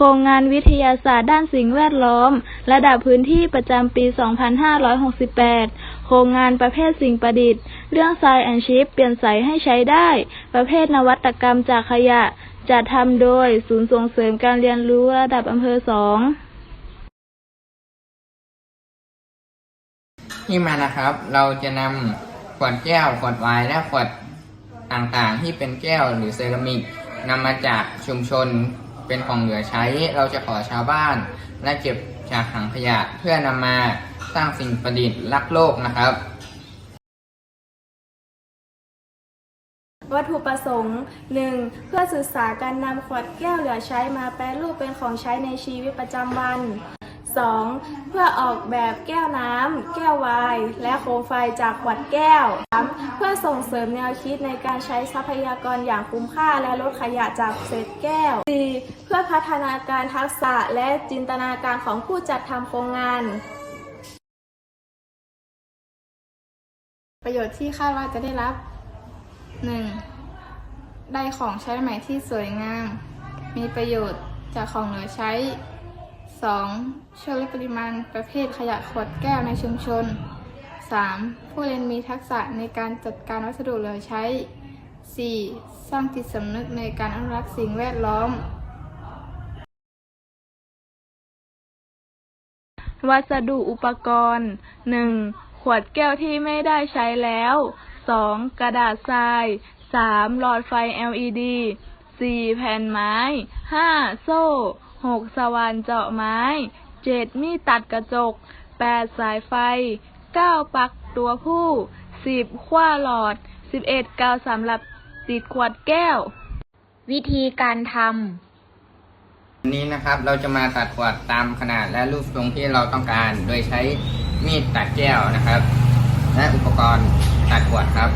ครงงานวิทยาศาสตร์ด้านสิ่งแวดล้อม ระดับพื้นที่ประจำปี 2568 โครงงานประเภทสิ่งประดิษฐ์ เรื่อง Science and Chip เปลี่ยนใสให้ใช้ได้ ประเภทนวัตกรรมจากขยะ จัดทำโดยศูนย์ส่งเสริมการเรียนรู้ระดับอำเภอสองที่มานะครับ เราจะนำขวดแก้ว ขวดไวน์และขวดต่างๆ ที่เป็นแก้วหรือเซรามิกนำมาจากชุมชน เป็นของเหลือใช้ เราจะขอชาวบ้าน และเก็บจากถังขยะเพื่อนำมาสร้างสิ่งประดิษฐ์รักโลกนะครับ วัตถุประสงค์ 1. เพื่อศึกษาการนำขวดแก้วเหลือใช้มาแปรรูปเป็นของใช้ในชีวิตประจำวัน 2. เพื่อออกแบบแก้วน้ำ แก้วไวน์และโคมไฟจากขวดแก้ว 3. เพื่อส่งเสริมแนวคิดในการใช้ทรัพยากรอย่างคุ้มค่าและลดขยะจากเศษแก้ว 4. เพื่อพัฒนาการทักษะและจินตนาการของผู้จัดทำโครงงาน ประโยชน์ที่คาดว่าจะได้รับ 1. ได้ของใช้ใหม่ที่สวยงาม มีประโยชน์จากของเหลือใช้ 2. ช่วยลดปริมาณประเภทขยะขวดแก้วในชุมชน 3. ผู้เรียนมีทักษะในการจัดการวัสดุเหลือใช้ 4. สร้างจิตสำนึกในการอนุรักษ์สิ่งแวดล้อม วัสดุอุปกรณ์ 1. ขวดแก้วที่ไม่ได้ใช้แล้ว 2. กระดาษทราย 3. หลอดไฟ LED 4. แผ่นไม้ 5. โซ่ 6. สว่านเจาะไม้ 7. มีดตัดกระจก 8. สายไฟ 9. ปลั๊กตัวผู้ 10. ขว้าหลอด 11. กาวสำหรับติดขวดแก้ว วิธีการทำวันนี้นะครับเราจะมาตัดขวดตามขนาดและรูปทรงที่เราต้องการ โดยใช้มีดตัดแก้วนะครับ และอุปกรณ์ตัดขวดครับ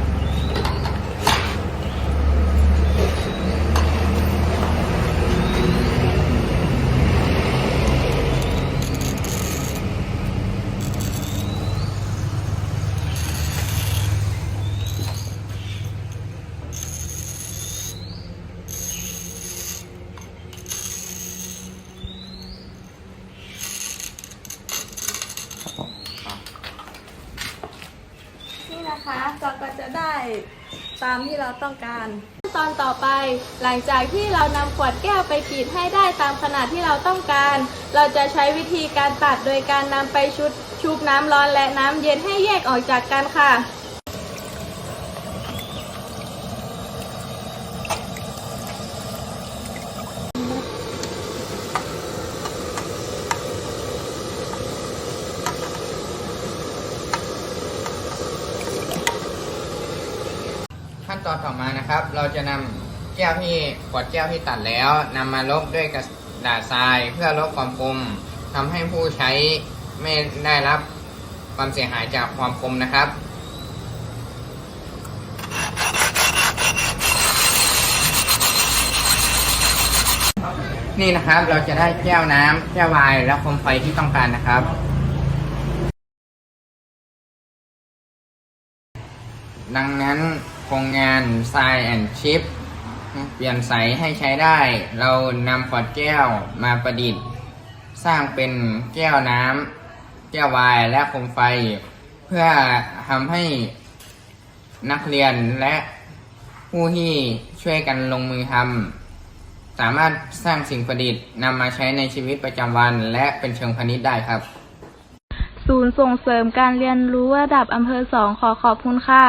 นะคะเราก็จะได้ตามที่เราต้องการขั้นตอนต่อไปหลังจากที่เรานำขวดแก้วไปกรีดให้ได้ตามขนาดที่เราต้องการ เราจะใช้วิธีการตัดโดยการนำไปชุดชุบน้ำร้อนและน้ำเย็นให้แยกออกจากกันค่ะ ตอนต่อมานะครับ เราจะนำแก้วที่ขวดแก้วที่ตัดแล้วนำมาลบด้วยกระดาษทราย เพื่อลดความคมทำให้ผู้ใช้ไม่ได้รับความเสียหายจากความคมนะครับนี่นะครับเราจะได้แก้วน้ำแก้วไวน์และโคมไฟที่ต้องการนะครับ ดังนั้น รงงานทรายแอนชิปเปลี่ยนใสให้ใช้ได้ เรานำขวดแก้วมาประดิษฐ์ สร้างเป็นแก้วน้ำแก้ววน์และโคมไฟ เพื่อทำให้นักเรียนและผู้ที่ช่วยกันลงมือทำสามารถสร้างสิ่งประดิษฐ์นำมาใช้ในชีวิตประจำวันและเป็นเชิงพาณิชย์ได้ครับ ศูนย์ส่งเสริมการเรียนรู้ระดับอำเภอสองขอขอบคุณค่ะ